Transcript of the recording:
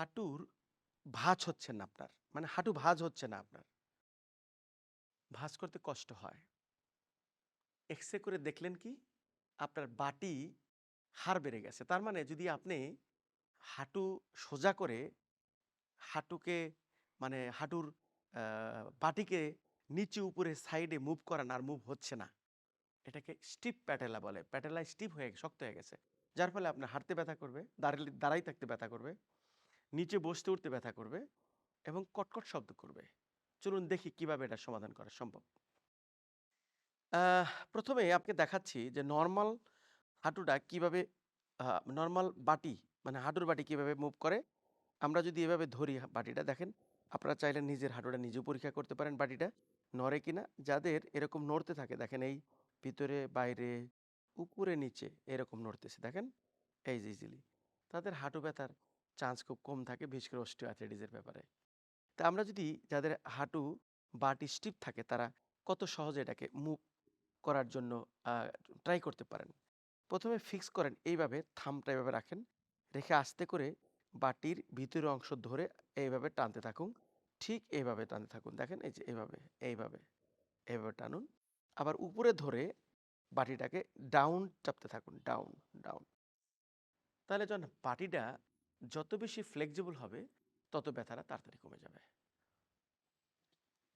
হাঁটুর ভাঁজ হচ্ছে না আপনার। মানে হাঁটু ভাঁজ হচ্ছে না আপনার। ভাঁজ করতে কষ্ট হয়। এক্স-রে করে দেখলেন কি? আপনার বাটি হাড় বেড়ে গেছে। তার মানে যদি আপনি হাঁটু সোজা করে হাঁটুকে মানে হাঁটুর বাটিকে নিচে উপরে সাইডে মুভ করান আর মুভ হচ্ছে না। এটাকে স্টিপ প্যাটেলা বলে। প্যাটেলা স্টিফ হয়ে শক্ত হয়ে গেছে। যার ফলে আপনার হাঁটতে ব্যথা করবে, দাঁড়ালে দাঁড়াই থাকতে ব্যথা করবে, নিচে বসতে উঠতে ব্যথা করবে এবং কটকট শব্দ করবে। চলুন দেখি কীভাবে এটার সমাধান করা সম্ভব। আহ ১ম এ আপনাকে দেখাচ্ছি যে নরমাল হাঁটুটা কীভাবে নরমাল বাটি মানে হাঁটুর বাটি কীভাবে মুভ করে। আমরা যদি এভাবে ধরি বাটিটা দেখেন, আপনারা চাইলে নিজের হাঁটুটা নিজেও পরীক্ষা করতে পারেন বাটিটা নড়ে কিনা। যাদের এরকম নড়তে থাকে দেখেন এই ভিতরে, বাইরে, উপরে, নিচে এরকম নড়তেছে দেখেন? এই যে ইজিলি। তাদের হাঁটু ব্যথার চান্স খুব কম থাকে বিশেষ করে অস্টিওআর্থ্রাইটিস এর ব্যাপারে। তা আমরা যদি যাদের হাঁটু বাটি স্টিফ থাকে তারা কত সহজে এটাকে মুভ করার জন্য ট্রাই করতে পারেন। ১ম এ ফিক্স করেন এইভাবে থাম্বটা এভাবে রাখেন। রেখে আস্তে করে বাটির ভিতরের অংশ ধরে এইভাবে টানতে থাকুন। ঠিক এইভাবে টানতে থাকুন। দেখেন এই যে এভাবে, এইভাবে, এভাবে টানুন। আবার উপরে ধরে বাটিটাকে ডাউন চাপতে থাকুন। Down, down. তাহলে যখন বাটিটা যত বেশি ফ্লেক্সিবল হবে তত ব্যথাটা তাড়াতাড়ি কমে যাবে।